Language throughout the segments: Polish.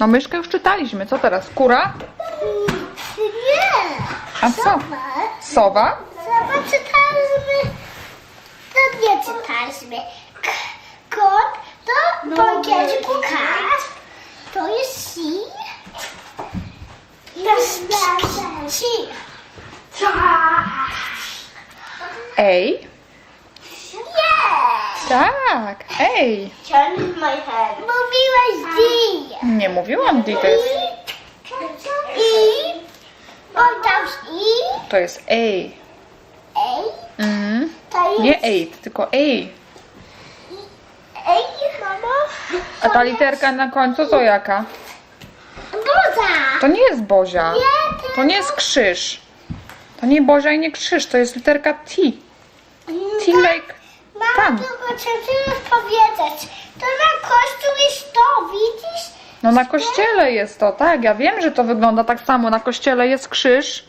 No myszkę już czytaliśmy. Co teraz? Kura? Nie. A co? Sowa? Zobacz, czytaliśmy. To nie czytaliśmy. K- Kot to po angielsku kat. To jest si. To jest si. Ej. Tak. Ej. Turn my head. Mówiłaś D. Nie mówiłam D, to jest, I. Powiedziałeś I. to jest ej. Ej. Mhm. To jest Nie eight, tylko ej. Ej, mamo. A ta literka na końcu to jaka? Boza. To nie jest Bozia. Nie, To nie jest krzyż. To nie Bozia i nie krzyż, to jest literka T. T like Mamo, tam. tylko teraz powiedzieć. To na kościół jest to, widzisz? No na kościele jest to, tak. Ja wiem, że to wygląda tak samo. Na kościele jest krzyż,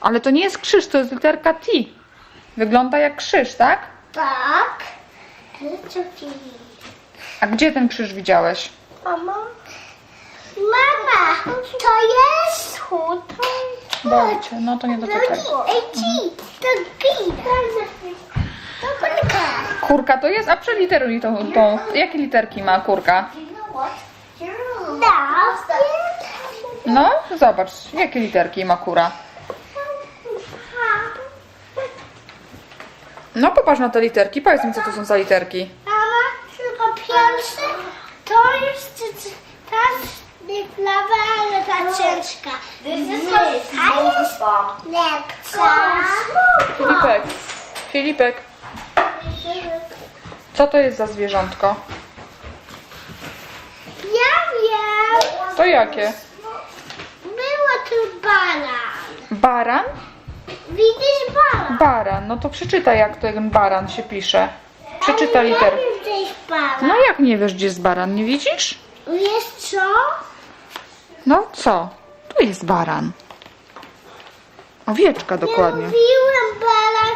ale to nie jest krzyż, to jest literka T. Wygląda jak krzyż, tak? Tak. A gdzie ten krzyż widziałeś? Mama? Mama, to jest chód. Dajcie, no to nie dotykaj. Ej, ci, to gina. To kulka. Kurka to jest, a przeliteruj to, to. Jakie literki ma kurka? No. No, zobacz, jakie literki ma kura. No popatrz na te literki, powiedz mi co to są za literki. Mama, tylko pierwsze to jest ta plawa, ale ta ciężka. A jest lepsza. Filipek, Filipek, co to jest za zwierzątko? Ja wiem. To jakie? Było tu baran. Baran? Widzisz baran? Baran, no to przeczytaj jak ten baran się pisze. Przeczytaj liter. Nie wiem, gdzie jest baran. No jak nie wiesz gdzie jest baran, nie widzisz? Wiesz co? No co? Tu jest baran. Owieczka dokładnie. Nie mówiłem baran,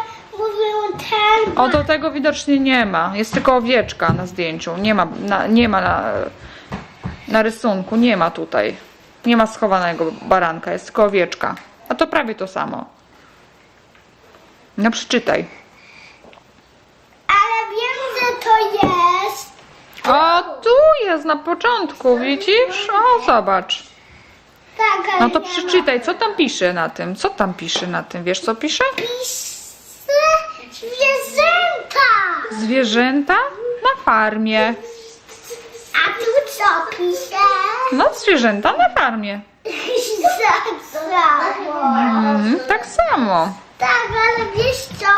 O, do tego widocznie nie ma. Jest tylko owieczka na zdjęciu. Nie ma na, nie ma na, na rysunku, nie ma tutaj. Nie ma schowanego baranka, jest tylko owieczka. A to prawie to samo. No przeczytaj. Ale wiem, że to jest. O, tu jest na początku, widzisz? O, zobacz. Tak, ale No to przeczytaj, co tam pisze na tym? Co tam pisze na tym? Wiesz co pisze? Ma. Pisy zwierzęta. Zwierzęta na farmie. A tu co pisze? No, zwierzęta na farmie. Tak samo. Mhm, tak samo. Tak, ale wiesz co?